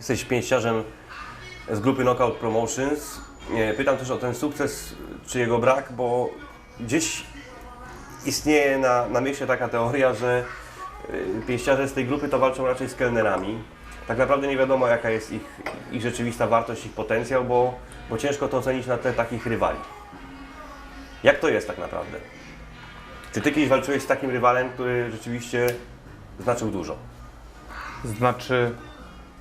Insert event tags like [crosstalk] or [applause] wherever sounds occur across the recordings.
Jesteś pięściarzem z grupy Knockout Promotions. Nie, Pytam też o ten sukces, czy jego brak, bo gdzieś istnieje na, na mieście taka teoria, że y, pięściarze z tej grupy to walczą raczej z kelnerami. Tak naprawdę nie wiadomo jaka jest ich, ich rzeczywista wartość, ich potencjał, bo, bo ciężko to ocenić na tle takich rywali. Jak to jest tak naprawdę? Czy ty kiedyś walczyłeś z takim rywalem, który rzeczywiście znaczył dużo? Znaczy,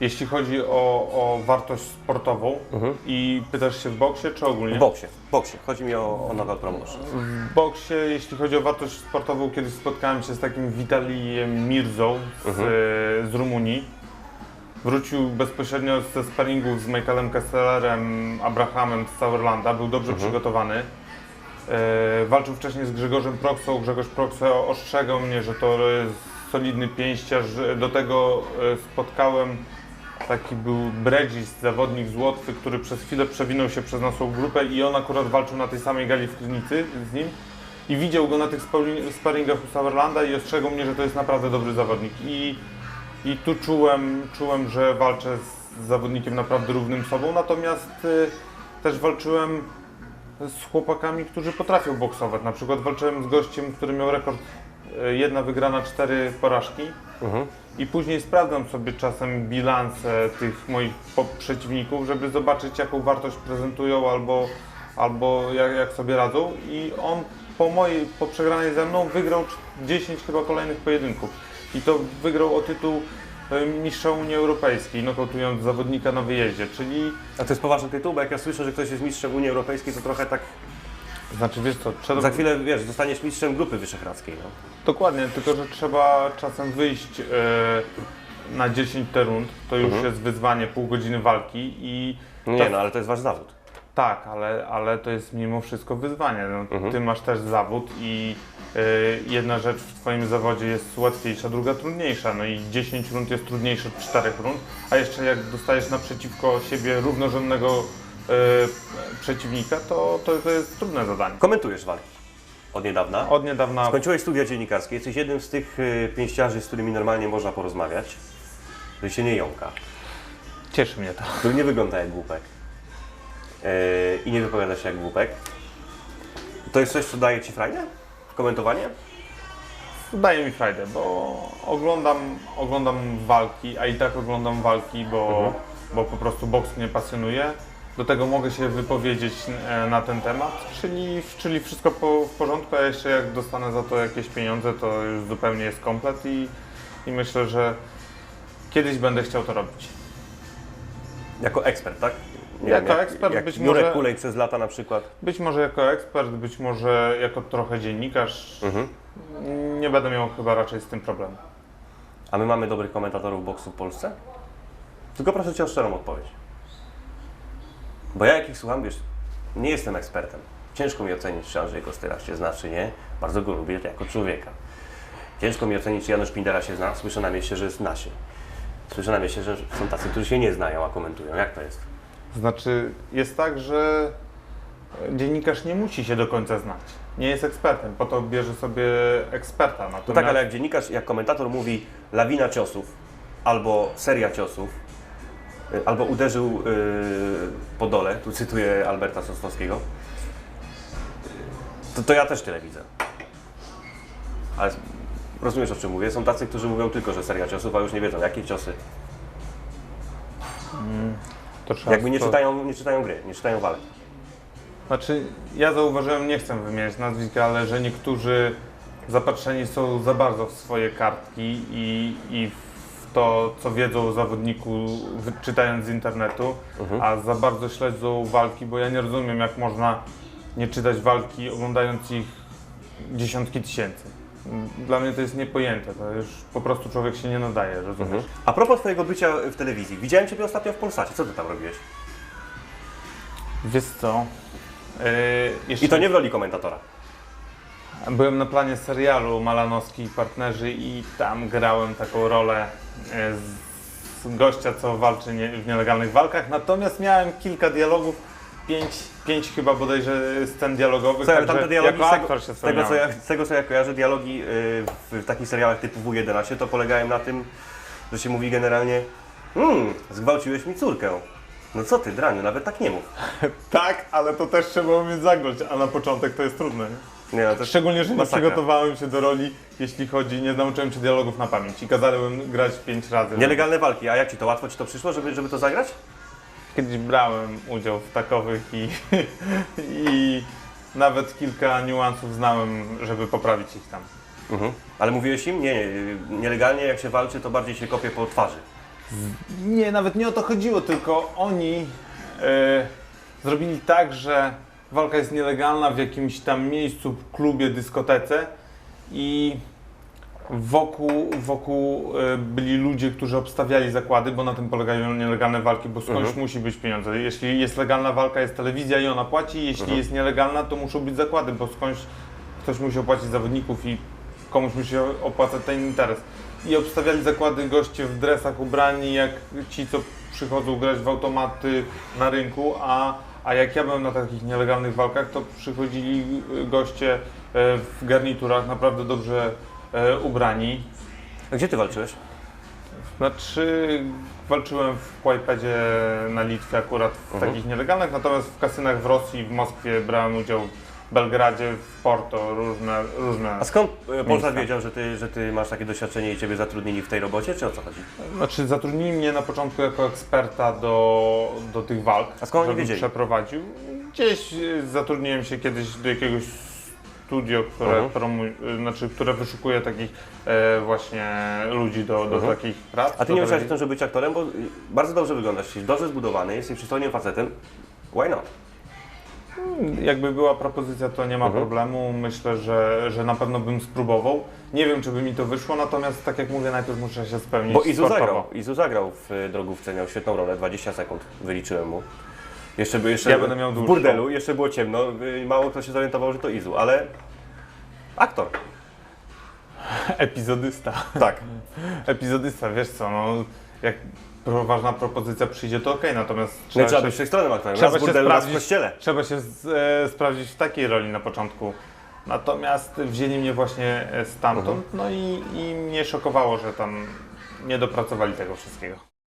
jeśli chodzi o, o wartość sportową i pytasz się w boksie czy ogólnie? W boksie, w boksie. Chodzi mi o, o Knockout Promotions. W boksie, jeśli chodzi o wartość sportową, kiedyś spotkałem się z takim Vitalijem Mirzą z, z Rumunii. Wrócił bezpośrednio ze sparingów z Michaelem Kesselerem, Abrahamem z Sauerlanda, był dobrze przygotowany. E, walczył wcześniej z Grzegorzem Proksą. Grzegorz Proksa ostrzegał mnie, że to jest solidny pięściarz. Do tego e, spotkałem taki był Bredzis, zawodnik z Łotwy, który przez chwilę przewinął się przez naszą grupę i on akurat walczył na tej samej gali w Krynicy z nim. I widział go na tych spari- sparingach u Sauerlanda i ostrzegał mnie, że to jest naprawdę dobry zawodnik. I, i tu czułem, czułem, że walczę z zawodnikiem naprawdę równym sobą, natomiast y, też walczyłem z chłopakami, którzy potrafią boksować. Na przykład walczyłem z gościem, który miał rekord jedna wygrana, cztery porażki. Mhm. I później sprawdzam sobie czasem bilanse tych moich przeciwników, żeby zobaczyć jaką wartość prezentują albo, albo jak, jak sobie radzą. I on po mojej, po przegranej ze mną wygrał cz- 10 chyba kolejnych pojedynków. I to wygrał o tytuł e, mistrza Unii Europejskiej, nokautując zawodnika na wyjeździe, czyli A to jest poważny tytuł, bo jak ja słyszę, że ktoś jest mistrzem Unii Europejskiej, to trochę tak znaczy wiesz co, trzeba... za chwilę, wiesz, zostaniesz mistrzem Grupy Wyszehradzkiej. No. Dokładnie, tylko że trzeba czasem wyjść e, na 10 te rund, to już Mhm. jest wyzwanie, pół godziny walki i No nie, no ale to jest wasz zawód. Tak, ale, ale to jest mimo wszystko wyzwanie. No, Mhm. Ty masz też zawód i y, jedna rzecz w Twoim zawodzie jest łatwiejsza, druga trudniejsza. No i 10 rund jest trudniejsze od 4 rund, a jeszcze jak dostajesz naprzeciwko siebie równorzędnego przeciwnika, to, to, to jest trudne zadanie. Komentujesz walki od niedawna. Od niedawna Skończyłeś studia dziennikarskie, jesteś jednym z tych y, pięściarzy, z którymi normalnie można porozmawiać, który się nie jąka, cieszy mnie to. który nie wygląda jak głupek yy, i nie wypowiada się jak głupek. To jest coś, co daje Ci frajdę? Komentowanie? Daje mi frajdę, bo oglądam, oglądam walki, a i tak oglądam walki, bo, Mhm. bo po prostu boks mnie pasjonuje. Do tego mogę się wypowiedzieć e, na ten temat, czyli, czyli wszystko po, w porządku, a jeszcze jak dostanę za to jakieś pieniądze, to już zupełnie jest komplet i, i myślę, że kiedyś będę chciał to robić. Jako ekspert, tak? Jako jak, ekspert jak być Jurek może- Kulej przez lata na przykład. Być może jako ekspert, być może jako trochę dziennikarz, Mhm. nie będę miał chyba raczej z tym problemu. A my mamy dobrych komentatorów boksu w Polsce? Tylko proszę Cię o szczerą odpowiedź. Bo ja jak ich słucham, wiesz, nie jestem ekspertem. Ciężko mi ocenić, czy Andrzej Kostyra się zna, czy nie. Bardzo go lubię jako człowieka. Ciężko mi ocenić, czy Janusz Pindera się zna. Słyszę na mieście, że zna się. Słyszę na mieście, że są tacy, którzy się nie znają, a komentują. Jak to jest? Znaczy, jest tak, że dziennikarz nie musi się do końca znać. Nie jest ekspertem, po to bierze sobie eksperta. Natomiast No tak, ale jak dziennikarz, jak komentator mówi lawina ciosów, albo seria ciosów, albo uderzył yy, po dole, tu cytuję Alberta Sosnowskiego, to, to ja też tyle widzę. Ale rozumiesz o czym mówię? Są tacy, którzy mówią tylko, że seria ciosów, a już nie wiedzą jakie ciosy. to trzeba Jakby nie to- czytają, nie czytają gry, nie czytają walki. Znaczy, ja zauważyłem, nie chcę wymieniać nazwisk, ale że niektórzy zapatrzeni są za bardzo w swoje kartki i, i w to, co wiedzą o zawodniku, czytając z internetu, Mhm. a za bardzo śledzą walki, bo ja nie rozumiem, jak można nie czytać walki, oglądając ich dziesiątki tysięcy. Dla mnie to jest niepojęte, to już po prostu człowiek się nie nadaje, rozumiesz? A propos Twojego bycia w telewizji, widziałem Ciebie ostatnio w Polsacie, co Ty tam robiłeś? Wiesz co? Yy, jeszcze... I to nie w roli komentatora. Byłem na planie serialu Malanowski i partnerzy i tam grałem taką rolę e, z gościa, co walczy nie, w nielegalnych walkach. Natomiast miałem kilka dialogów, pięć, pięć chyba bodajże scen dialogowych, Co, ale tamte dialogi, jako z tego, aktor się z, tego, co ja, z tego co ja kojarzę, dialogi y, w takich serialach typu W11 to polegają na tym, że się mówi generalnie Hmm, zgwałciłeś mi córkę. No co ty, Draniu, nawet tak nie mów. [laughs] Tak, ale to też trzeba umieć zagrać, a na początek to jest trudne. Nie? Nie, to Szczególnie, że nie masakra. przygotowałem się do roli, jeśli chodzi, nie nauczyłem się dialogów na pamięć i kazałem grać pięć razy. Nielegalne walki, a jak ci to łatwo ci to przyszło, żeby, żeby to zagrać? Kiedyś brałem udział w takowych i, [laughs] i nawet kilka niuansów znałem, żeby poprawić ich tam. Mhm. Ale mówiłeś im? Nie, nie, nielegalnie jak się walczy, to bardziej się kopie po twarzy. Nie, nawet nie o to chodziło, tylko oni e, zrobili tak, że walka jest nielegalna w jakimś tam miejscu, klubie, dyskotece i wokół, wokół e, byli ludzie, którzy obstawiali zakłady, bo na tym polegają nielegalne walki, bo skądś Mhm. musi być pieniądze. Jeśli jest legalna walka, jest telewizja i ona płaci, jeśli Mhm. jest nielegalna, to muszą być zakłady, bo skądś ktoś musi opłacić zawodników i komuś musi opłacać ten interes. I obstawiali zakłady goście w dresach ubrani, jak ci, co przychodzą grać w automaty na rynku, a, a jak ja byłem na takich nielegalnych walkach, to przychodzili y, goście e, w garniturach naprawdę dobrze e, ubrani. A gdzie ty walczyłeś? Znaczy, walczyłem w Kłajpedzie na Litwie akurat w Mhm. takich nielegalnych, natomiast w kasynach w Rosji, w Moskwie brałem udział Belgradzie, w Porto, różne, różne. A skąd e, Polsat Miejsca. wiedział, że ty, że ty masz takie doświadczenie i ciebie zatrudnili w tej robocie, czy o co chodzi? Znaczy zatrudnili mnie na początku jako eksperta do, do tych walk, A skąd oni żebym wiedzieli? przeprowadził. Gdzieś y, zatrudniłem się kiedyś do jakiegoś studio, które, Mhm. promu, y, znaczy, które wyszukuje takich e, właśnie ludzi do, do Mhm. takich prac. A ty do nie myślałeś o tym, żeby być aktorem, bo y, bardzo dobrze wyglądasz, jesteś dobrze zbudowany, jesteś przystojnym facetem. Why not? Jakby była propozycja, to nie ma Mhm. problemu. Myślę, że, że na pewno bym spróbował. Nie wiem, czy by mi to wyszło, natomiast tak jak mówię, najpierw muszę się spełnić Bo Izu sportowo. zagrał, Izu zagrał w y, drogówce, miał świetną rolę, 20 sekund, wyliczyłem mu. Jeszcze, by, jeszcze Ja będę miał w burdelu, jeszcze było ciemno, y, mało kto się zorientował, że to Izu, ale aktor. Epizodysta. Tak. Epizodysta, wiesz co, no, jak poważna propozycja przyjdzie, to okej, natomiast No trzeba, trzeba się, być wszechstronnym aktorem, trzeba raz w burdelu, raz w kościele. trzeba się z, e, sprawdzić w takiej roli na początku. Natomiast wzięli mnie właśnie e, stamtąd, Mhm. no i, i mnie szokowało, że tam nie dopracowali tego wszystkiego.